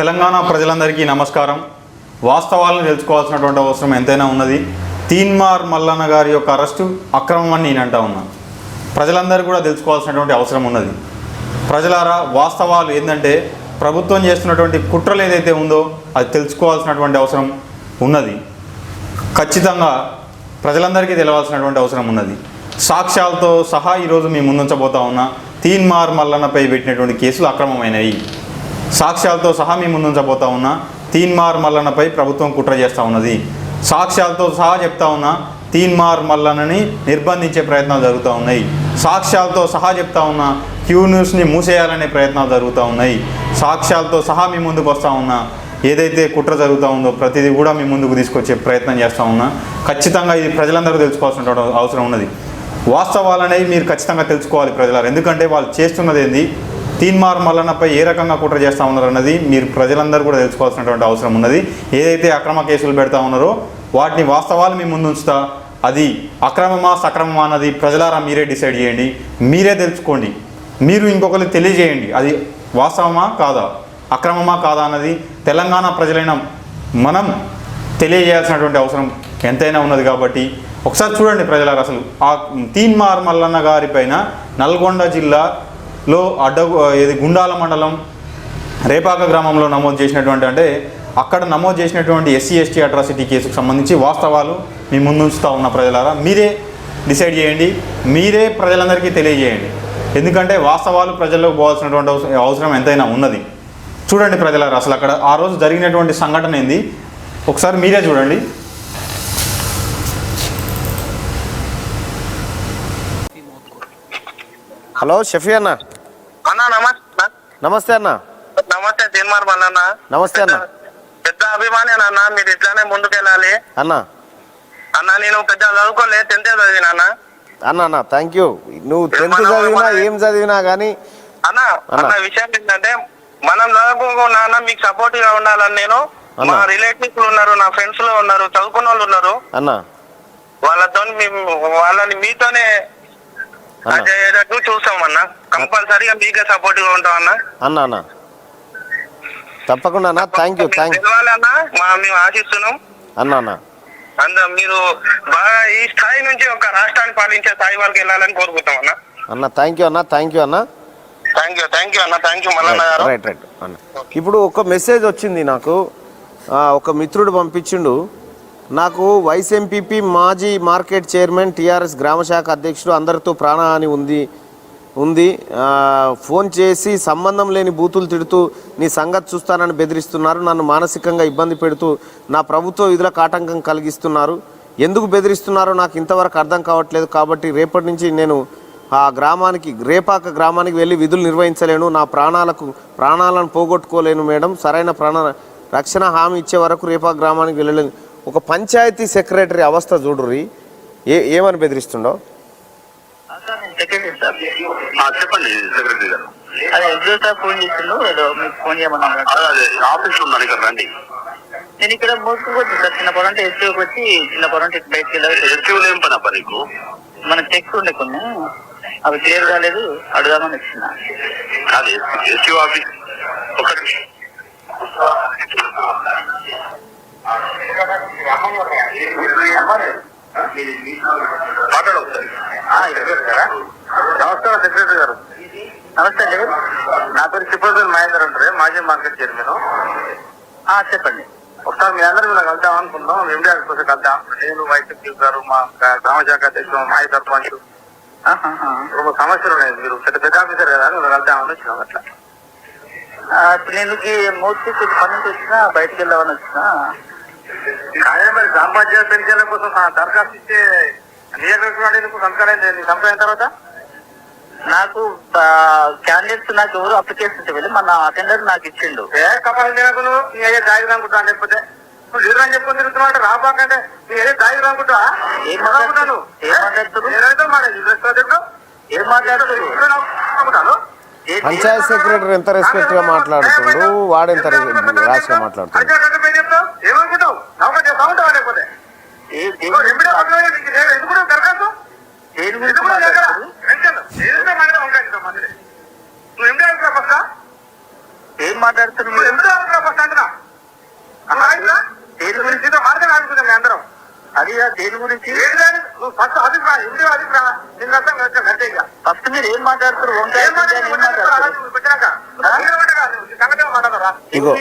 తెలంగాణ ప్రజలందరికీ నమస్కారం. వాస్తవాలను తెలుసుకోవాల్సినటువంటి అవసరం ఎంతైనా ఉన్నది. తీన్మార్ మల్లన్న గారి యొక్క అరెస్టు అక్రమం అని నేను అంటా ఉన్నా. ప్రజలందరూ కూడా తెలుసుకోవాల్సినటువంటి అవసరం ఉన్నది. ప్రజలారా వాస్తవాలు ఏంటంటే ప్రభుత్వం చేస్తున్నటువంటి కుట్రలు ఏదైతే ఉందో అది తెలుసుకోవాల్సినటువంటి అవసరం ఉన్నది. ఖచ్చితంగా ప్రజలందరికీ తెలవాల్సినటువంటి అవసరం ఉన్నది. సాక్ష్యాలతో సహా ఈరోజు మేము ముందుంచబోతా ఉన్నా తీన్మార్ మల్లన్నపై పెట్టినటువంటి కేసులు అక్రమమైనవి. సాక్ష్యాలతో సహా మీ ముందుంచబోతా ఉన్నా తీన్మార్ మల్లనపై ప్రభుత్వం కుట్ర చేస్తూ ఉన్నది. సాక్ష్యాలతో సహా చెప్తా ఉన్నా తీన్మార్ మల్లనని నిర్బంధించే ప్రయత్నాలు జరుగుతూ ఉన్నాయి. సాక్ష్యాలతో సహా చెప్తా ఉన్నా క్యూ న్యూస్ని మూసేయాలనే ప్రయత్నాలు జరుగుతూ ఉన్నాయి. సాక్ష్యాలతో సహా మీ ముందుకు వస్తూ ఉన్నా ఏదైతే కుట్ర జరుగుతూ ఉందో ప్రతిదీ కూడా మీ ముందుకు తీసుకొచ్చే ప్రయత్నం చేస్తూ ఉన్నా ఖచ్చితంగా ఇది ప్రజలందరూ తెలుసుకోవాల్సిన అవసరం ఉన్నది. వాస్తవాలనేవి మీరు ఖచ్చితంగా తెలుసుకోవాలి ప్రజలారు. ఎందుకంటే వాళ్ళు చేస్తున్నది ఏంది? తీన్మార్ మల్లన్నపై ఏ రకంగా కుట్ర చేస్తూ ఉన్నారు అన్నది మీరు ప్రజలందరూ కూడా తెలుసుకోవాల్సినటువంటి అవసరం ఉన్నది. ఏదైతే అక్రమ కేసులు పెడతా ఉన్నారో వాటిని వాస్తవాలు మీ ముందు ఉంచుతా. అది అక్రమమా సక్రమమా అన్నది ప్రజలారా మీరే డిసైడ్ చేయండి. మీరే తెలుసుకోండి. మీరు ఇంకొకరికి తెలియజేయండి. అది వాస్తవమా కాదా? అక్రమమా కాదా అన్నది తెలంగాణ ప్రజలైన మనం తెలియజేయాల్సినటువంటి అవసరం ఎంతైనా ఉన్నది కాబట్టి ఒకసారి చూడండి ప్రజలారా అసలు. ఆ తీన్మార్ మల్లన్న గారి పైన నల్గొండ జిల్లా లో అడ్డగు ఇది గుండాల మండలం రేపాక గ్రామంలో నమోదు చేసినటువంటి అంటే అక్కడ నమోదు చేసినటువంటి ఎస్సీ ఎస్టీ అట్రాసిటీ కేసుకు సంబంధించి వాస్తవాలు మీ ముందుంచుతూ ఉన్న ప్రజలారా మీరే డిసైడ్ చేయండి మీరే ప్రజలందరికీ తెలియజేయండి. ఎందుకంటే వాస్తవాలు ప్రజల్లోకి పోవాల్సినటువంటి అవసరం- అవసరం ఎంతైనా ఉన్నది. చూడండి ప్రజలారా అసలు అక్కడ ఆ రోజు జరిగినటువంటి సంఘటన ఏంది? ఒకసారి మీరే చూడండి. హలో షఫీ అన్న. అన్నా నమస్తే. నమస్తే అన్న. నమస్తే తీన్మార్ అన్న నమస్తే అన్న. పెద్ద అభిమాని అన్న మీరు ఇట్లానే ముందుకెళ్ళాలి. అన్న. అన్న నేను పెద్ద చదువుకోలే టెన్త్ చదివిన అన్న? అన్న అన్న థ్యాంక్ యూ నువ్వు టెన్త్ చదివినా ఏం చదివినా కానీ అన్న అన్న. విషయం ఏంటంటే మనం చదువుకోకుండా అన్న మీకు సపోర్ట్గా ఉండాలని నేను. మా రిలేటివ్స్ ఉన్నారు నా ఫ్రెండ్స్లో ఉన్నారు చదువుకున్న వాళ్ళు ఉన్నారు. అన్న. వాళ్ళతో వాళ్ళని మీతోనే. అయ్యేటట్టు చూస్తాం అన్న కంపల్సరీగా మీకే సపోర్ట్గా ఉంటాం అన్న. అన్న అన్న. తప్పకుండా అన్న. థ్యాంక్ యూ థ్యాంక్ తెలవాలి అన్న మా మేము ఆశిస్తున్నాం. అన్న అన్న. అంద మీరు బాగా ఈ స్థాయి నుంచి ఒక రాష్ట్రాన్ని పాలించే స్థాయి వరకు వెళ్ళాలని కోరుకుంటాం అన్న. అన్న థ్యాంక్ యూ అన్న. థ్యాంక్ యూ అన్న. థ్యాంక్ యూ థ్యాంక్ యూ అన్న. థ్యాంక్ యూ మల్లన్న గారు. రైట్ రైట్ అన్న. ఇప్పుడు ఒక మెసేజ్ వచ్చింది నాకు. ఒక మిత్రుడు పంపించిండు. నాకు వైస్ ఎంపీపీ మాజీ మార్కెట్ చైర్మన్ టీఆర్ఎస్ గ్రామశాఖ అధ్యక్షుడు అందరితో ప్రాణహాని ఉంది. ఉంది. ఫోన్ చేసి సంబంధం లేని బూతులు తిడుతూ నీ సంగతి చూస్తానని బెదిరిస్తున్నారు. నన్ను మానసికంగా ఇబ్బంది పెడుతూ నా ప్రభుత్వ విధులకు ఆటంకం కలిగిస్తున్నారు. ఎందుకు బెదిరిస్తున్నారో నాకు ఇంతవరకు అర్థం కావట్లేదు. కాబట్టి రేపటి నుంచి నేను ఆ గ్రామానికి రేపాక గ్రామానికి వెళ్ళి విధులు నిర్వహించలేను. నా ప్రాణాలకు ప్రాణాలను పోగొట్టుకోలేను మేడం. సరైన ప్రాణ రక్షణ హామీ ఇచ్చే వరకు రేపాక గ్రామానికి వెళ్ళలేను. ఒక పంచాయతీ సెక్రటరీ అవస్థ చూడుర్రి. ఏ ఏమని బెదిరిస్తుండో? చెప్పండి సెక్రటరీ గారు. అదే ఫోన్ చేసిండు ఏదో మీకు ఫోన్ ఆఫీస్లో ఉన్నాను ఇక్కడ రండి. నేను ఇక్కడ మోసుకు వచ్చి సార్ చిన్న పొలం ఎస్టీకి వచ్చి చిన్న పొలం బయటకు వెళ్ళాలి. ఎస్టీవీలో ఏం పని అబ్బా నీకు? మన చెక్స్ ఉండే కొన్ని అవి క్లియర్ కాలేదు అడుగుదామని వచ్చిన. కాదు ఎస్టీ ఆఫీస్ మాట్లాడు నమస్కారం సెక్రటరీ గారు నమస్తే అండి నా పేరు చిప్పపల్లి మహేందర్ అంటారు మాజీ మార్కెట్ చైర్మన్ ఆ, చెప్పండి ఒకసారి మీ అందరూ ఇలా కలుద్దాం అనుకుందాం ఇండియా కోసం కలుద్దాం నేను వైసీపీ గారు మా గ్రామ శాఖ అధ్యక్షుడు మాజీ సర్పంచ్ ఒక సమస్యలు ఉన్నాయి మీరు పెద్ద పెద్ద ఆఫీసర్ కదా మీరు కలుద్దామని వచ్చినాం అట్లా నేను మూర్తి పని నుంచి బయటకు వెళ్దామని వచ్చినా కానీ మరి గ్రామ పంచాయతీ పెన్షన్ల కోసం దరఖాస్తు ఇచ్చే నియోజకవర్గం సంస్కారం సంపాదిన తర్వాత? నాకు క్యాండిడేట్స్ నాకు ఎవరు అప్లికేషన్ వెళ్ళి మన అటెండర్ నాకు ఇచ్చిండు. ఏ కపాలి దాగి అనుకుంటా లేకపోతే? నువ్వు లీడర్ అని చెప్పుకొని తిరుగుతున్నావు రాబాకంటే నీ అయ్యే దాగి అనుకుంటా ఏం అనుకుంటాను మాట్లాడుతున్నారు? ఏం మాట్లాడుతున్నారు? నేనైతే మాట ఇప్పుడు ఏం మాట్లాడుతున్నారు అనుకుంటాను ఏ- పంచాయత్ సెక్రటరీ ఎంత రెస్పెక్ట్గా మాట్లాడుతుండు వాడు ఎంత ర్యాష్గా మాట్లాడుతుండు ఏమనుకుంటావు? నమ్మకం చేస్తా ఉంటావా లేకపోతే ఏ- దేని నువ్వు గురించి ఎంపీడీ మాట్లా- ఆఫీసులో నీకు నేను ఎందుకు నువ్వు దరఖాస్తు దేని గురించి? మాట్లాడుతున్నారు? ఫస్ట్ మాట్లాడుతున్నారు? నువ్వు మీరు? ఎంపీ ఆఫీసులో ఫస్ట్ ఇక మీరు ఏం మాట్లాడుతారు వంకాయ మాట్లాడరా? ఇగో.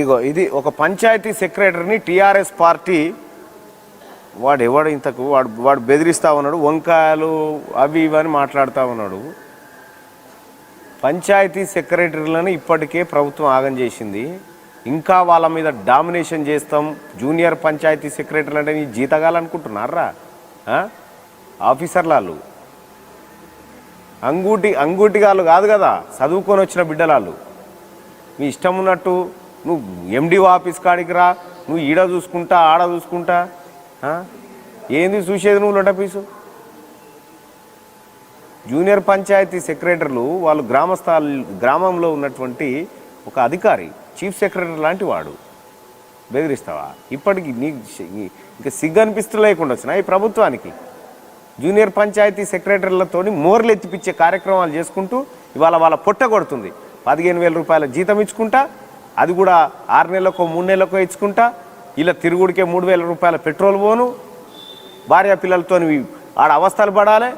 ఇగో ఇది ఒక పంచాయతీ సెక్రటరీని టీఆర్ఎస్ పార్టీ వాడు ఎవడు ఇంతకు? వాడు వాడు బెదిరిస్తా ఉన్నాడు వంకాయలు అవి ఇవి అని మాట్లాడుతూ ఉన్నాడు. పంచాయతీ సెక్రటరీలను ఇప్పటికే ప్రభుత్వం ఆగం చేసింది. ఇంకా వాళ్ళ మీద డామినేషన్ చేస్తాం. జూనియర్ పంచాయతీ సెక్రటరీలు అంటే నీ జీతగాలనుకుంటున్నారా? ఆఫీసర్లు వాళ్ళు అంగూటి అంగూటిగాళ్ళు కాదు కదా చదువుకొని వచ్చిన బిడ్డలాళ్ళు మీ ఇష్టం ఉన్నట్టు నువ్వు ఎండిఓ ఆఫీస్ కాడికి రా నువ్వు ఈడ చూసుకుంటా ఆడ చూసుకుంటా ఏంది చూసేది నువ్వు లొటపీసు జూనియర్ పంచాయతీ సెక్రటరీలు వాళ్ళు గ్రామస్థాలు గ్రామంలో ఉన్నటువంటి ఒక అధికారి. చీఫ్ సెక్రటరీ లాంటి వాడు బెదిరిస్తావా? ఇప్పటికి నీకు ఇంకా సిగ్గు అనిపిస్తూ లేకుండా వచ్చినా ఈ ప్రభుత్వానికి. జూనియర్ పంచాయతీ సెక్రటరీలతో మోర్లు ఎత్తిపించే కార్యక్రమాలు చేసుకుంటూ ఇవాళ వాళ్ళ పొట్ట కొడుతుంది. పదిహేను వేల రూపాయల జీతం ఇచ్చుకుంటా అది కూడా ఆరు నెలలకో మూడు నెలలకో ఇచ్చుకుంటా ఇలా తిరుగుడికే మూడు వేల రూపాయల పెట్రోల్ పోను. భార్య పిల్లలతో ఆడ అవస్థలు పడాలి.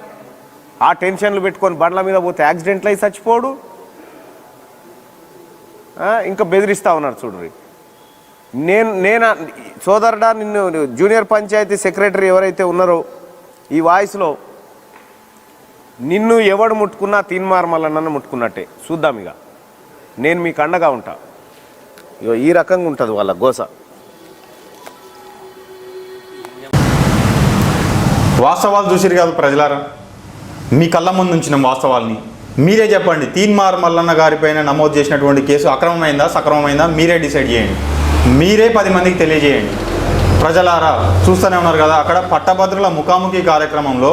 ఆ టెన్షన్లు పెట్టుకొని బండ్ల మీద పోతే యాక్సిడెంట్లు అయి చచ్చిపోడు. ఇంకా బెదిరిస్తూ ఉన్నారు చూడండి నేను నేను సోదరుడా నిన్ను జూనియర్ పంచాయతీ సెక్రటరీ ఎవరైతే ఉన్నారో ఈ వాయిస్లో నిన్ను ఎవడు ముట్టుకున్నా తీన్మార్ మల్లన్న ముట్టుకున్నట్టే. చూద్దాం ఇక. నేను మీకు అండగా ఉంటా. ఇగో ఈ రకంగా ఉంటుంది వాళ్ళ గోస. వాస్తవాలు చూసిరు కాదు ప్రజలారా? మీ కళ్ళ ముందు ఉంచిన వాస్తవాల్ని మీరే చెప్పండి. తీన్మార్ మల్లన్న గారిపైన నమోదు చేసినటువంటి కేసు అక్రమమైందా సక్రమమైందా? మీరే డిసైడ్ చేయండి. మీరే పది మందికి తెలియజేయండి. ప్రజలారా చూస్తూనే ఉన్నారు కదా అక్కడ పట్టభద్రుల ముఖాముఖి కార్యక్రమంలో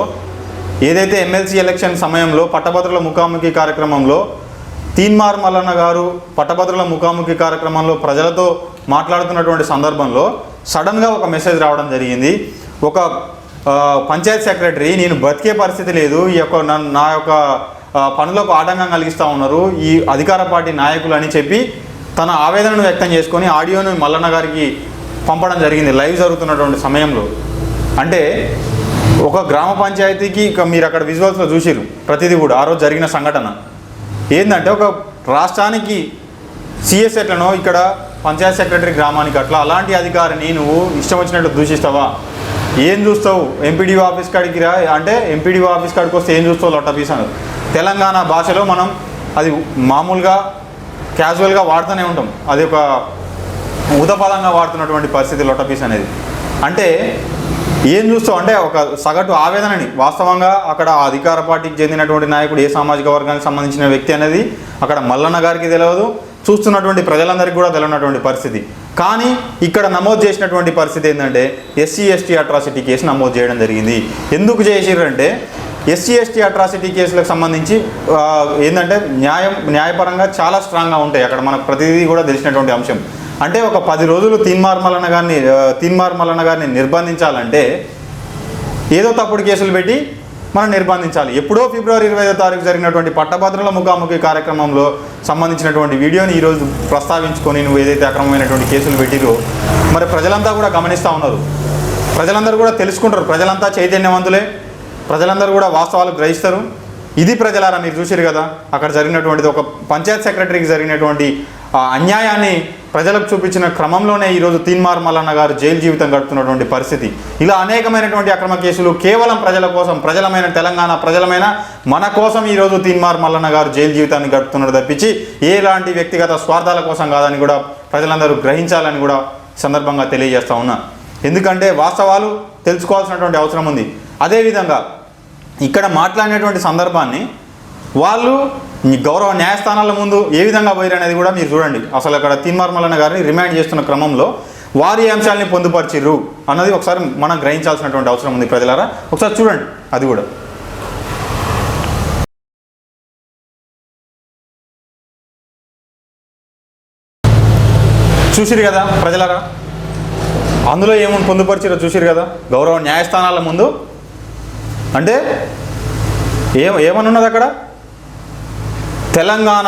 ఏదైతే ఎమ్మెల్సీ ఎలక్షన్ సమయంలో పట్టభద్రుల ముఖాముఖి కార్యక్రమంలో తీన్మార్ మల్లన్న గారు పట్టభద్రుల ముఖాముఖి కార్యక్రమంలో ప్రజలతో మాట్లాడుతున్నటువంటి సందర్భంలో సడన్గా ఒక మెసేజ్ రావడం జరిగింది. ఒక పంచాయత్ సెక్రటరీ నేను బతికే పరిస్థితి లేదు. ఈ యొక్క నా యొక్క పనులకు ఆటంకం కలిగిస్తూ ఉన్నారు. ఈ అధికార పార్టీ నాయకులు అని చెప్పి తన ఆవేదనను వ్యక్తం చేసుకొని ఆడియోను మల్లన్న గారికి పంపడం జరిగింది. లైవ్ జరుగుతున్నటువంటి సమయంలో. అంటే ఒక గ్రామ పంచాయతీకి ఇక మీరు అక్కడ విజువల్స్లో చూసిరు ప్రతిదీ కూడా ఆ రోజు జరిగిన సంఘటన. ఏంటంటే ఒక రాష్ట్రానికి సిఎస్ ఎట్లనో ఇక్కడ పంచాయత్ సెక్రటరీ గ్రామానికి అట్లా అలాంటి అధికారిని నువ్వు ఇష్టం వచ్చినట్టు దూషిస్తావా? ఏం చూస్తావు? ఎంపీడీఓ ఆఫీస్ కాడికి రా. అంటే ఎంపీడీఓ ఆఫీస్ కాడికి వస్తే ఏం చూస్తావు? లొట్ట పీస్ తెలంగాణ భాషలో మనం అది మామూలుగా క్యాజువల్గా వాడుతూనే ఉంటాం. అది ఒక ఉదపదంగా వాడుతున్నటువంటి పరిస్థితి లొటపీస్ అనేది. అంటే ఏం చూస్తావు? అంటే ఒక సగటు ఆవేదనని. వాస్తవంగా అక్కడ అధికార పార్టీకి చెందినటువంటి నాయకుడు ఏ సామాజిక వర్గానికి సంబంధించిన వ్యక్తి అనేది అక్కడ మల్లన్న గారికి తెలియదు చూస్తున్నటువంటి ప్రజలందరికీ కూడా తెలియనటువంటి పరిస్థితి. కానీ ఇక్కడ నమోదు చేసినటువంటి పరిస్థితి ఏంటంటే ఎస్సీ ఎస్టీ అట్రాసిటీ కేసు నమోదు చేయడం జరిగింది. ఎందుకు చేసిరంటే ఎస్సీ ఎస్టీ అట్రాసిటీ కేసులకు సంబంధించి ఏంటంటే న్యాయం న్యాయపరంగా చాలా స్ట్రాంగ్గా ఉంటాయి. అక్కడ మనకు ప్రతిదీ కూడా తెలిసినటువంటి అంశం. అంటే ఒక పది రోజులు తీన్మార్ గారిని ఆ, గారిని నిర్బంధించాలంటే ఏదో తప్పుడు కేసులు పెట్టి మనం నిర్బంధించాలి. ఎప్పుడో ఫిబ్రవరి ఇరవై ఐదో తారీఖు జరిగినటువంటి పట్టభద్రుల ముఖాముఖి కార్యక్రమంలో సంబంధించినటువంటి వీడియోని ఈరోజు ప్రస్తావించుకొని నువ్వు ఏదైతే అక్రమమైనటువంటి కేసులు పెట్టిరో మరి ప్రజలంతా కూడా గమనిస్తూ ఉన్నారు. ప్రజలందరూ కూడా తెలుసుకుంటారు. ప్రజలంతా చైతన్యవంతులే. ప్రజలందరూ కూడా వాస్తవాలు గ్రహిస్తారు. ఇది ప్రజలారా మీరు చూసారు కదా అక్కడ జరిగినటువంటిది ఒక పంచాయత్ సెక్రటరీకి జరిగినటువంటి ఆ అన్యాయాన్ని ప్రజలకు చూపించిన క్రమంలోనే ఈరోజు తీన్మార్ మల్లన్న గారు జైలు జీవితం గడుపుతున్నటువంటి పరిస్థితి. ఇలా అనేకమైనటువంటి అక్రమ కేసులు కేవలం ప్రజల కోసం ప్రజలమైన తెలంగాణ ప్రజలమైన మన కోసం ఈరోజు తీన్మార్ మల్లన్న గారు జైలు జీవితాన్ని గడుపుతున్నారు తప్పించి ఏలాంటి వ్యక్తిగత స్వార్థాల కోసం కాదని కూడా ప్రజలందరూ గ్రహించాలని కూడా సందర్భంగా తెలియజేస్తా ఉన్నా. ఎందుకంటే వాస్తవాలు తెలుసుకోవాల్సినటువంటి అవసరం ఉంది. అదేవిధంగా ఇక్కడ మాట్లాడినటువంటి సందర్భాన్ని వాళ్ళు మీ గౌరవ న్యాయస్థానాల ముందు ఏ విధంగా పోయారు అనేది కూడా మీరు చూడండి. అసలు అక్కడ తీన్మార్మలన్న గారిని రిమాండ్ చేస్తున్న క్రమంలో వారి అంశాలని పొందుపరిచిర్రు అన్నది ఒకసారి మనం గ్రహించాల్సినటువంటి అవసరం ఉంది ప్రజలారా. ఒకసారి చూడండి అది కూడా. చూసిరు కదా ప్రజలారా? అందులో ఏమని పొందుపరిచిరో చూసిరు కదా? గౌరవ న్యాయస్థానాల ముందు అంటే ఏ ఏమనున్నది అక్కడ? తెలంగాణ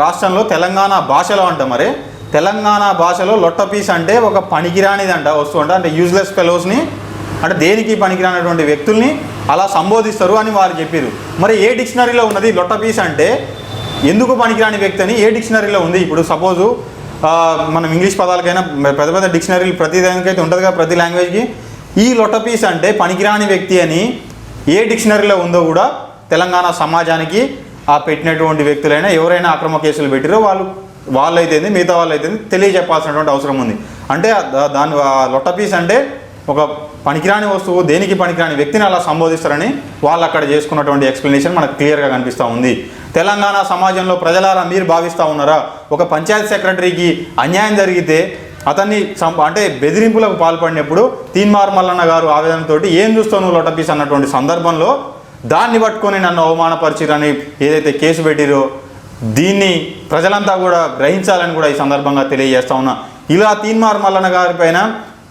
రాష్ట్రంలో తెలంగాణ భాషలో అంట మరి. తెలంగాణ భాషలో లొట్టపీస్ అంటే ఒక పనికిరానిదంట వస్తువు అంట అంటే యూజ్లెస్ ఫెలోస్ని అంటే దేనికి పనికిరానటువంటి వ్యక్తుల్ని అలా సంబోధిస్తారు అని వారు చెప్పారు మరి ఏ డిక్షనరీలో ఉన్నది లొట్టపీస్ అంటే? ఎందుకు పనికిరాని వ్యక్తి అని ఏ డిక్షనరీలో ఉంది? ఇప్పుడు సపోజు మనం ఇంగ్లీష్ పదాలకైనా పెద్ద పెద్ద డిక్షనరీలు ప్రతి దానికైతే ఉంటుంది కదా ప్రతి లాంగ్వేజ్కి ఈ లొట్టపీస్ అంటే పనికిరాని వ్యక్తి అని ఏ డిక్షనరీలో ఉందో కూడా తెలంగాణ సమాజానికి ఆ పెట్టినటువంటి వ్యక్తులైనా ఎవరైనా అక్రమ కేసులు పెట్టిరో వాళ్ళు వాళ్ళైతేంది మిగతా వాళ్ళైతే తెలియజెప్పాల్సినటువంటి అవసరం ఉంది. అంటే దాని లొట్టపీస్ అంటే ఒక పనికిరాని వస్తువు దేనికి పనికిరాని వ్యక్తిని అలా సంబోధిస్తారని వాళ్ళు అక్కడ చేసుకున్నటువంటి ఎక్స్ప్లెనేషన్ మనకు క్లియర్గా కనిపిస్తూ ఉంది. తెలంగాణ సమాజంలో ప్రజలారా మీరు భావిస్తూ ఉన్నారా? ఒక పంచాయత్ సెక్రటరీకి అన్యాయం జరిగితే అతన్ని సం- అంటే బెదిరింపులకు పాల్పడినప్పుడు తీన్మార్ మల్లన్న గారు ఆవేదనతోటి ఏం చూస్తావు నువ్వు లొటపీస్ అన్నటువంటి సందర్భంలో దాన్ని పట్టుకొని నన్ను అవమానపరిచిరని ఏదైతే కేసు పెట్టిరో దీన్ని ప్రజలంతా కూడా గ్రహించాలని కూడా ఈ సందర్భంగా తెలియజేస్తా ఉన్నా. ఇలా తీన్మార్ మల్లన్న గారి పైన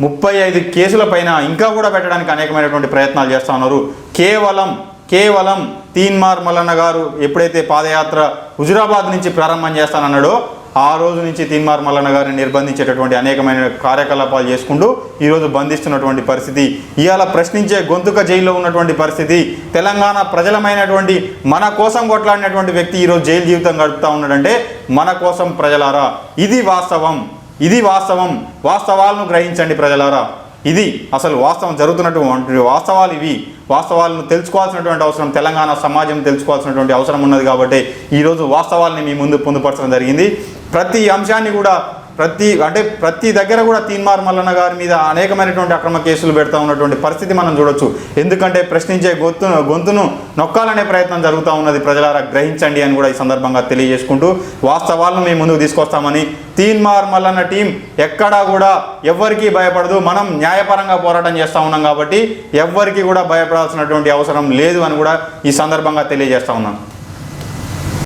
ముప్పై ఐదు కేసుల పైన ఇంకా కూడా పెట్టడానికి అనేకమైనటువంటి ప్రయత్నాలు చేస్తూ ఉన్నారు. కేవలం కేవలం తీన్మార్ మల్లన్న గారు ఎప్పుడైతే పాదయాత్ర హుజురాబాద్ నుంచి ప్రారంభం చేస్తానన్నాడో ఆ రోజు నుంచి తీన్మార్ మల్లన్న గారిని నిర్బంధించేటటువంటి అనేకమైన కార్యకలాపాలు చేసుకుంటూ ఈరోజు బంధిస్తున్నటువంటి పరిస్థితి. ఇవాళ ప్రశ్నించే గొంతుక జైల్లో ఉన్నటువంటి పరిస్థితి. తెలంగాణ ప్రజలమైనటువంటి మన కోసం కొట్లాడినటువంటి వ్యక్తి ఈరోజు జైలు జీవితం గడుపుతా ఉన్నాడంటే మన కోసం ప్రజలారా. ఇది వాస్తవం. ఇది వాస్తవం. వాస్తవాలను గ్రహించండి ప్రజలారా. ఇది అసలు వాస్తవం జరుగుతున్నటువంటి వాస్తవాలు ఇవి. వాస్తవాలను తెలుసుకోవాల్సినటువంటి అవసరం తెలంగాణ సమాజం తెలుసుకోవాల్సినటువంటి అవసరం ఉన్నది కాబట్టి ఈరోజు వాస్తవాల్ని మీ ముందు పొందుపరచడం జరిగింది. ప్రతి అంశాన్ని కూడా ప్రతి అంటే ప్రతి దగ్గర కూడా తీన్మార్ మల్లన్న గారి మీద అనేకమైనటువంటి అక్రమ కేసులు పెడతా ఉన్నటువంటి పరిస్థితి మనం చూడొచ్చు. ఎందుకంటే ప్రశ్నించే గొంతును గొంతును నొక్కాలనే ప్రయత్నం జరుగుతూ ఉన్నది ప్రజలారా గ్రహించండి అని కూడా ఈ సందర్భంగా తెలియజేసుకుంటూ వాస్తవాలను మేము ముందుకు తీసుకొస్తామని తీన్మార్ మల్లన్న టీం ఎక్కడా కూడా ఎవ్వరికీ భయపడదు. మనం న్యాయపరంగా పోరాటం చేస్తూ ఉన్నాం కాబట్టి ఎవ్వరికీ కూడా భయపడాల్సినటువంటి అవసరం లేదు అని కూడా ఈ సందర్భంగా తెలియజేస్తా ఉన్నాను